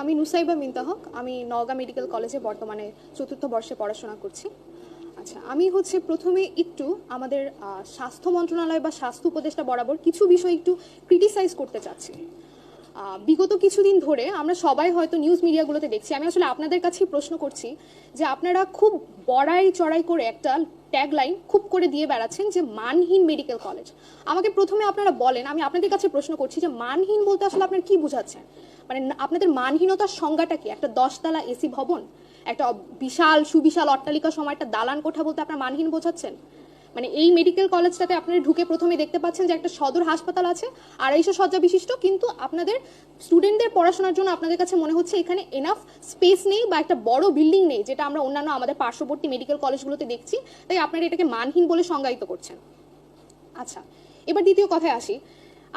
আমি নুসাইবা মিন্তা হক আমি নওগাঁ মেডিকেল কলেজে বর্তমানে চতুর্থ বর্ষে পড়াশোনা করছি। আচ্ছা আমি হচ্ছে প্রথমে একটু আমাদের স্বাস্থ্য মন্ত্রণালয় বা স্বাস্থ্য উপদেষ্টা বরাবর কিছু বিষয় একটু ক্রিটিসাইজ করতে চাচ্ছি। বিগত কিছুদিন ধরে আমরা সবাই হয়তো নিউজ মিডিয়াগুলোতে দেখছি। আমি আসলে আপনাদের কাছেই প্রশ্ন করছি যে আপনারা খুব বড়াই চড়াই করে একটা ট্যাগলাইন খুব করে দিয়ে বেড়াচ্ছেন যে মানহীন মেডিকেল কলেজ আমাকে প্রথমে আপনারা বলেন, আমি আপনাদের কাছে প্রশ্ন করছি যে মানহীন বলতে আসলে আপনারা কি বোঝাচ্ছেন? মানে আপনাদের মানহীনতার সংজ্ঞাটা কি? একটা দশতলা এসি ভবন? একটা বিশাল, সুবিশাল অট্টালিকা সময় একটা দালান কোঠা বলতে আপনারা মানহীন বোঝাচ্ছেন? মানে এই মেডিকেল কলেজটাতে আপনারা ঢুকে প্রথমে দেখতে পাচ্ছেন যে একটা সদর হাসপাতাল আছে, আড়াইশো শয্যা বিশিষ্ট কিন্তু আপনাদের স্টুডেন্টদের পড়াশোনার জন্য আপনাদের কাছে মনে হচ্ছে এখানে এনাফ স্পেস নেই বা একটা বড় বিল্ডিং নেই, যেটা আমরা অন্যান্য আমাদের পার্শ্ববর্তী মেডিকেল কলেজগুলোতে দেখছি। তাই আপনারা এটাকে মানহীন বলে সংজ্ঞায়িত করছেন। আচ্ছা এবার দ্বিতীয় কথায় আসি।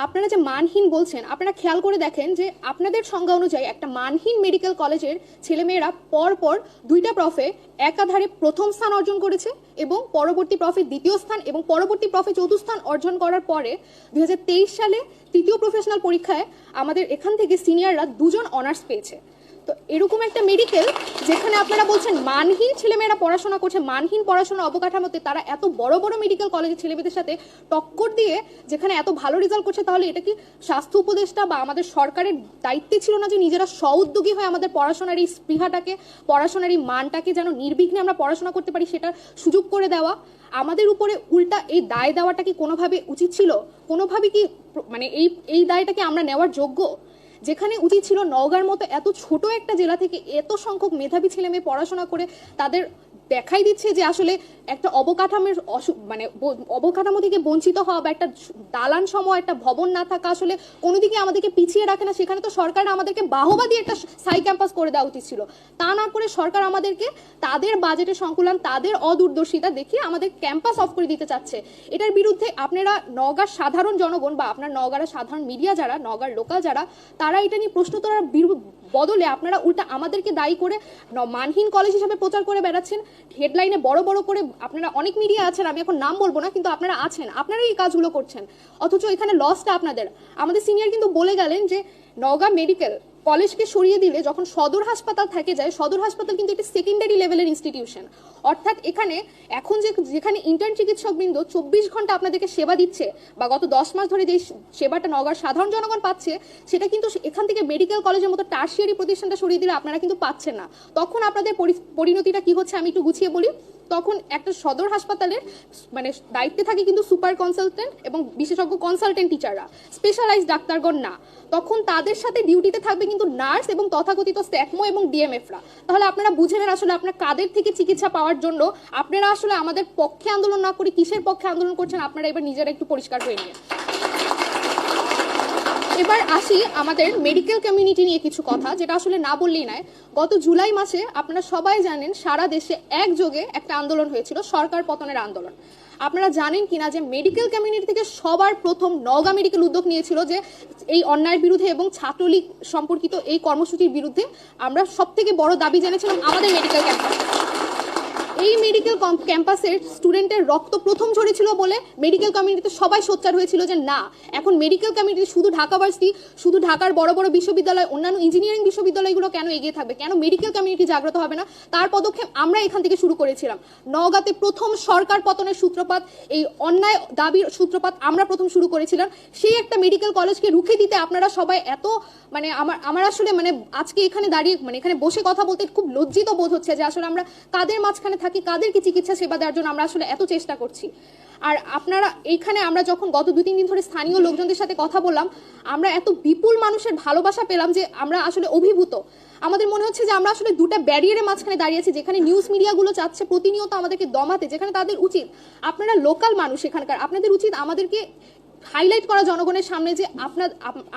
আপনারা যে মানহীন বলছেন, আপনারা খেয়াল করে দেখেন যে আপনাদের সংজ্ঞা অনুযায়ী একটা মানহীন মেডিকেল কলেজের ছেলেমেয়েরা পর পর দুইটা প্রফে একাধারে প্রথম স্থান অর্জন করেছে এবং পরবর্তী প্রফে দ্বিতীয় স্থান এবং পরবর্তী প্রফে চতুর্থ স্থান অর্জন করার পরে দুই হাজার তেইশ সালে তৃতীয় প্রফেশনাল পরীক্ষায় আমাদের এখান থেকে সিনিয়ররা দুজন অনার্স পেয়েছে। তো এরকম একটা মেডিকেল যেখানে আপনারা বলছেন মানহীন ছেলেমেয়েরা পড়াশোনা করছে, মানহীন পড়াশোনা অবকাঠামোতে তারা এত বড় বড় মেডিকেল কলেজের ছেলেমেয়েদের সাথে টক্কর দিয়ে যেখানে এত ভালো রেজাল্ট করছে, তাহলে এটা কি স্বাস্থ্য উপদেষ্টা বা আমাদের সরকারের দায়িত্বে ছিল না যে নিজেরা স্বউদ্যোগী হয়ে আমাদের পড়াশোনার এই স্পৃহাটাকে, পড়াশোনার এই মানটাকে যেন নির্বিঘ্নে আমরা পড়াশোনা করতে পারি সেটার সুযোগ করে দেওয়া? আমাদের উপরে উল্টা এই দায় দেওয়াটা কি কোনোভাবে উচিত ছিল? কোনোভাবে কি মানে এই এই দায়টাকে আমরা নেওয়ার যোগ্য? যেখানে উচিত ছিল নওগাঁর মতো এত ছোট একটা জেলা থেকে এত সংখ্যক মেধাবী ছেলে মেয়ে পড়াশোনা করে তাদের দেখাই দিচ্ছে যে আসলে একটা অবকাঠামোর মানে অবকাঠামো থেকে বঞ্চিত হওয়া বা একটা দালান সম একটা ভবন না থাকা আসলে কোনো দিকে আমাদেরকে পিছিয়ে রাখে না। সেখানে তো সরকার আমাদেরকে বাহবা দিয়ে একটা সাই ক্যাম্পাস করে দেওয়া উচিত ছিল। তা না করে সরকার আমাদেরকে তাদের বাজেটের সংকুলন, তাদের অদূরদর্শিতা দেখিয়ে আমাদের ক্যাম্পাস অফ করে দিতে চাচ্ছে। এটার বিরুদ্ধে আপনারা নগার সাধারণ জনগণ বা আপনার নগার সাধারণ মিডিয়া যারা নগার লোকাল যারা, তারা এটা নিয়ে প্রশ্ন তোলার বদলে আপনারা উল্টা আমাদেরকে দায়ী করে মানহীন কলেজ হিসাবে প্রচার করে বেড়াচ্ছেন। হেডলাইনে বড় বড় করে আপনারা অনেক মিডিয়া আছেন, আমি এখন নাম বলব না, কিন্তু আপনারা আছেন আপনারা এই কাজগুলো করছেন। অথচ এখানে লসটা আপনাদের। আমাদের সিনিয়র কিন্তু বলে গেলেন যে, নওগাঁ মেডিকেল কলেজকে সরিয়ে দিলে যখন সদর হাসপাতাল থেকে যায়, সদর হাসপাতাল কিন্তু একটি সেকেন্ডারি লেভেলের ইনস্টিটিউশন অর্থাৎ এখানে এখন যে, যেখানে ইন্টার্ন চিকিৎসকবৃন্দ চব্বিশ ঘণ্টা আপনাদেরকে সেবা দিচ্ছে বা গত দশ মাস ধরে যে সেবাটা নগর সাধারণ জনগণ পাচ্ছে, সেটা কিন্তু এখান থেকে মেডিকেল কলেজের মতো টার্সিয়ারি প্রতিষ্ঠানটা সরিয়ে দিলে আপনারা কিন্তু পাচ্ছেন না। তখন আপনাদের পরিণতিটা কি হচ্ছে আমি একটু গুছিয়ে বলি। তখন একটা সদর হাসপাতালের মানে দায়িত্বে থাকে কিন্তু সুপার কনসালটেন্ট এবং বিশেষজ্ঞ কনসালটেন্ট টিচাররা। স্পেশালাইজ ডাক্তারগণ না। তখন তাদের সাথে ডিউটিতে থাকবে কিন্তু নার্স এবং তথাকথিত স্ট্যাকমো এবং ডিএমএফরা। তাহলে আপনারা বুঝে নেন আসলে আপনার কাদের থেকে চিকিৎসা পাওয়ার জন্য। আপনারা আসলে আমাদের পক্ষে আন্দোলন না করে কিসের পক্ষে আন্দোলন করছেন, আপনারা এবার নিজেরা একটু পরিষ্কার হয়ে নিয়ে এবার আসি আমাদের মেডিকেল কমিউনিটি নিয়ে কিছু কথা, যেটা আসলে না বললেই নয়। গত জুলাই মাসে আপনারা সবাই জানেন সারা দেশে একযোগে একটা আন্দোলন হয়েছিল, সরকার পতনের আন্দোলন। আপনারা জানেন কিনা যে মেডিকেল কমিউনিটি থেকে সবার প্রথম নওগাঁ মেডিকেল উদ্যোগ নিয়েছিল যে এই অন্যায়ের বিরুদ্ধে এবং ছাত্রলীগ সম্পর্কিত এই কর্মসূচির বিরুদ্ধে আমরা সব থেকে বড় দাবি জানিয়েছিলাম আমাদের মেডিকেল ক্যাম্পাস এই মেডিকেল ক্যাম্পাসের স্টুডেন্টের রক্ত প্রথম ঝরেছিল বলে মেডিকেল কমিউনিটিতে সবাই সোচ্চার হয়েছিল যে না, এখন মেডিকেল কমিউনিটি শুধু ঢাকা ভার্সিটি শুধু ঢাকার বড় বড় বিশ্ববিদ্যালয়, অন্যান্য ইঞ্জিনিয়ারিং বিশ্ববিদ্যালয়গুলো কেন এগিয়ে থাকবে? কেন মেডিকেল কমিউনিটি জাগ্রত হবে না? তার পদক্ষেপ আমরা এখান থেকে শুরু করেছিলাম। নওগাঁতে প্রথম সরকার পতনের সূত্রপাত, এই অন্যায় দাবির সূত্রপাত আমরা প্রথম শুরু করেছিলাম। সেই একটা মেডিকেল কলেজকে রুখে দিতে আপনারা সবাই এত মানে আমার আমার আসলে মানে আজকে এখানে দাঁড়িয়ে মানে এখানে বসে কথা বলতে খুব লজ্জিত বোধ হচ্ছে যে আসলে আমরা কাদের মাঝখানে থাকি, কাদেরকে চিকিৎসা সেবা দেওয়ার জন্য আমরা আসলে এত চেষ্টা করছি। আর আপনারা এইখানে আমরা যখন গত দু তিন দিন ধরে স্থানীয় লোকজনদের সাথে কথা বললাম, আমরা এত বিপুল মানুষের ভালোবাসা পেলাম যে আমরা আসলে অভিভূত। আমাদের মনে হচ্ছে যে আমরা আসলে দুটা ব্যারিয়ারের মাঝখানে দাঁড়িয়ে আছি, যেখানে নিউজ মিডিয়াগুলো চাচ্ছে প্রতিনিয়ত আমাদেরকে দমাতে, যেখানে তাদের উচিত আপনারা লোকাল মানুষ এখানকার, আপনাদের উচিত আমাদেরকে হাইলাইট করা জনগণের সামনে যে আপনার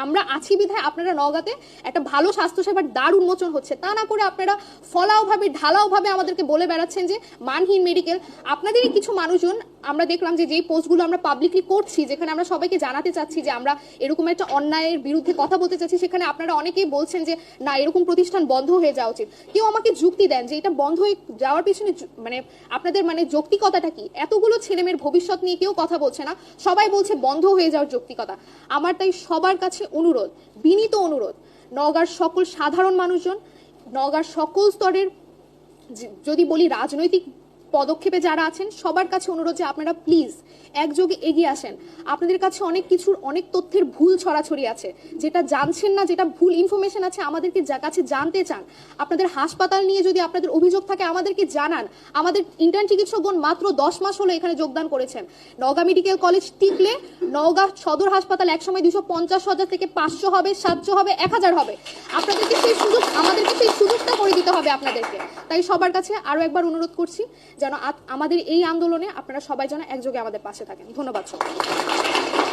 আমরা আছি বিধায় আপনারা নওগাঁতে একটা ভালো স্বাস্থ্যসেবার দ্বার উন্মোচন হচ্ছে। তা না করে আপনারা ফলাওভাবে, ঢালাওভাবে আমাদেরকে বলে বেড়াচ্ছেন যে মানহীন মেডিকেল আপনাদেরই কিছু মানুষজন, আমরা দেখলাম যে যেই পোস্টগুলো আমরা পাবলিকলি করছি, যেখানে আমরা সবাইকে জানাতে চাচ্ছি যে আমরা এরকম একটা অন্যায়ের বিরুদ্ধে কথা বলতে চাচ্ছি, সেখানে আপনারা অনেকেই বলছেন যে, না, এরকম প্রতিষ্ঠান বন্ধ হয়ে যাওয়া উচিত। কেউ আমাকে যুক্তি দেন যে এটা বন্ধ হয়ে যাওয়ার পিছনে মানে আপনাদের মানে যৌক্তিকতাটা কি? এতগুলো ছেলেমেয়ের ভবিষ্যৎ নিয়ে কেউ কথা বলছে না। সবাই বলছে বন্ধ হয়ে যাওয়ার যৌক্তিকতা। আমার তাই সবার কাছে অনুরোধ, বিনীত অনুরোধ, নওগাঁর সকল সাধারণ মানুষজন, নওগাঁর সকল স্তরের, যদি বলি রাজনৈতিক পদক্ষেপে যারা আছেন, সবার কাছে অনুরোধ যে আপনারা প্লিজ একযোগে এগিয়ে আসেন। আপনাদের কাছে অনেক কিছুর অনেক তথ্যের ভুল ছড়াছড়ি আছে। যেটা জানছেন না, যেটা ভুল ইনফরমেশন আছে, আমাদেরকে কাছে জানতে চান, আপনাদের হাসপাতাল নিয়ে যদি আপনাদের অভিযোগ থাকে, আমাদেরকে জানান। আমাদের ইন্টার্ন চিকিৎসকগণ মাত্র দশ মাস হলো এখানে যোগদান করেছেন। নওগাঁ মেডিকেল কলেজ টিকলে নওগাঁ সদর হাসপাতাল একসময় দুশো পঞ্চাশ হাজার থেকে পাঁচশো হবে, সাতশো হবে, এক হাজার হবে। আপনাদেরকে সেই সুযোগ আমাদেরকে সেই সুযোগটা করে দিতে হবে আপনাদেরকে। তাই সবার কাছে আরও একবার অনুরোধ করছি যেন আমাদের এই আন্দোলনে আপনারা সবাই যেন একযোগে আমাদের পাশে থাকেন। ধন্যবাদ সবাই